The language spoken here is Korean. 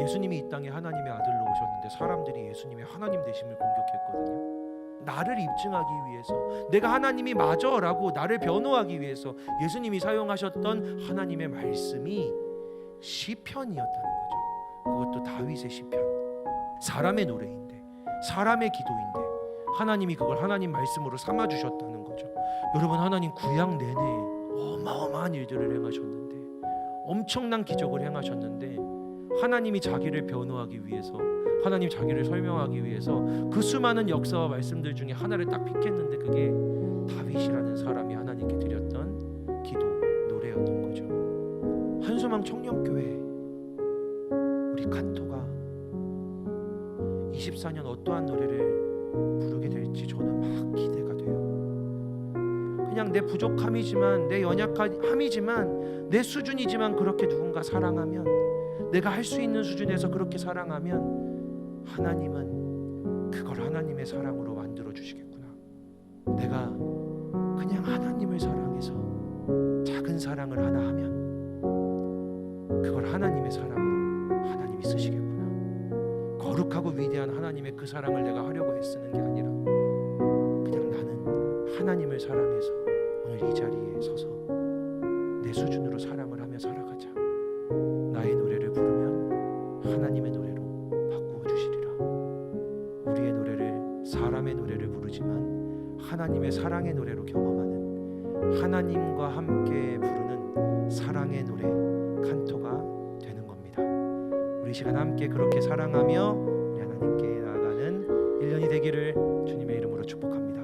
예수님이 이 땅에 하나님의 아들로 오셨는데 사람들이 예수님의 하나님 되심을 공격했거든요. 나를 입증하기 위해서 내가 하나님이 맞아라고 나를 변호하기 위해서 예수님이 사용하셨던 하나님의 말씀이 시편이었다는 거죠. 그것도 다윗의 시편. 사람의 노래인데 사람의 기도인데 하나님이 그걸 하나님 말씀으로 삼아 주셨다는 거죠. 여러분 하나님 구약 내내 어마어마한 일들을 행하셨는데 엄청난 기적을 행하셨는데 하나님이 자기를 변호하기 위해서 하나님 자기를 설명하기 위해서 그 수많은 역사와 말씀들 중에 하나를 딱 픽했는데 그게 다윗이라는 사람이 하나님께 드렸던 기도 노래였던 거죠. 한소망 청년교회 우리 칸토가 24년 어떠한 노래를 부르게 될지 저는 막 기대가 돼요. 그냥 내 부족함이지만 내 연약함이지만 내 수준이지만 그렇게 누군가 사랑하면 내가 할 수 있는 수준에서 그렇게 사랑하면 하나님은 그걸 하나님의 사랑으로 만들어 주시겠구나. 내가 그냥 하나님을 사랑해서 작은 사랑을 하나 하면 그걸 하나님의 사랑으로 하나님이 쓰시겠구나. 거룩하고 위대한 하나님의 그 사랑을 내가 하려고 애쓰는 게 아니라 그냥 나는 하나님을 사랑해서 오늘 이 자리에 서서 내 수준으로 사랑을 하며 살 사람의 노래를 부르지만 하나님의 사랑의 노래로 경험하는 하나님과 함께 부르는 사랑의 노래 칸토가 되는 겁니다. 우리 이 시간 함께 그렇게 사랑하며 하나님께 나아가는 1년이 되기를 주님의 이름으로 축복합니다.